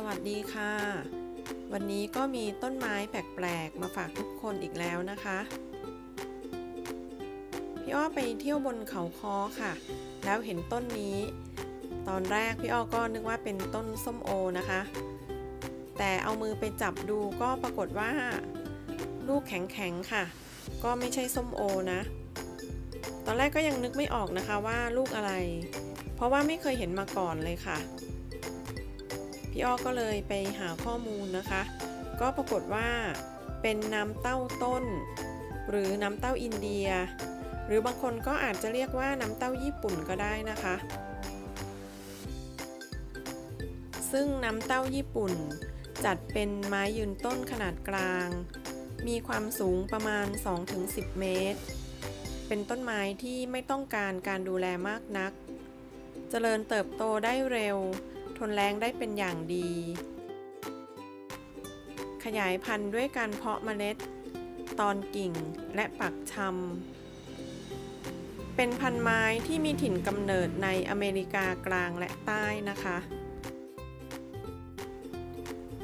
สวัสดีค่ะ วันนี้ก็มีต้นไม้แปลกๆ มาฝากทุกคนอีกแล้วนะคะ พี่อ้อไปเที่ยวบนเขาคอค่ะ แล้วเห็นต้นนี้ ตอนแรกพี่อ้อก็นึกว่าเป็นต้นส้มโอนะคะ แต่เอามือไปจับดูก็ปรากฏว่า ลูกแข็งๆค่ะ ก็ไม่ใช่ส้มโอนะ ตอนแรกก็ยังนึกไม่ออกนะคะว่าลูกอะไร เพราะว่าไม่เคยเห็นมาก่อนเลยค่ะ พี่อ้อก็เลยไปหาข้อมูลนะคะ ก็ปรากฏว่าเป็นน้ำเต้าต้น หรือน้ำเต้าอินเดีย หรือบางคนก็อาจจะเรียกว่าน้ำเต้าญี่ปุ่นก็ได้นะคะ ซึ่งน้ำเต้าญี่ปุ่น จัดเป็นไม้ยืนต้นขนาดกลาง มีความสูงประมาณ 2-10 เมตร เป็นต้นไม้ที่ไม่ต้องการการดูแลมากนัก เจริญเติบโตได้เร็ว ทนแรงได้เป็นอย่างดี ขยายพันธุ์ด้วยการเพาะเมล็ด ตอนกิ่งและปักชำเป็นพันธุ์ไม้ที่มีถิ่นกำเนิดในอเมริกากลางและใต้นะคะ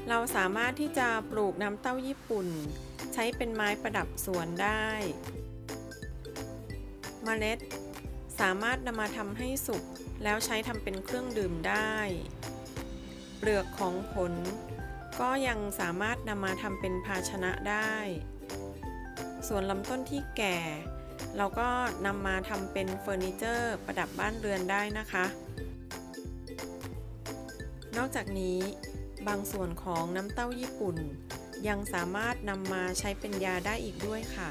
เราสามารถที่จะปลูกน้ำเต้าญี่ปุ่น ใช้เป็นไม้ประดับสวนได้เมล็ด สามารถนำมาทำให้สุกแล้วใช้ทำเป็นเครื่องดื่มได้ เปลือกของผล ก็ยังสามารถนำมาทำเป็นภาชนะได้ ส่วนลำต้นที่แก่ เราก็นำมาทำเป็นเฟอร์นิเจอร์ประดับบ้านเรือนได้นะคะ นอกจากนี้บางส่วนของน้ำเต้าญี่ปุ่น ยังสามารถนำมาใช้เป็นยาได้อีกด้วยค่ะ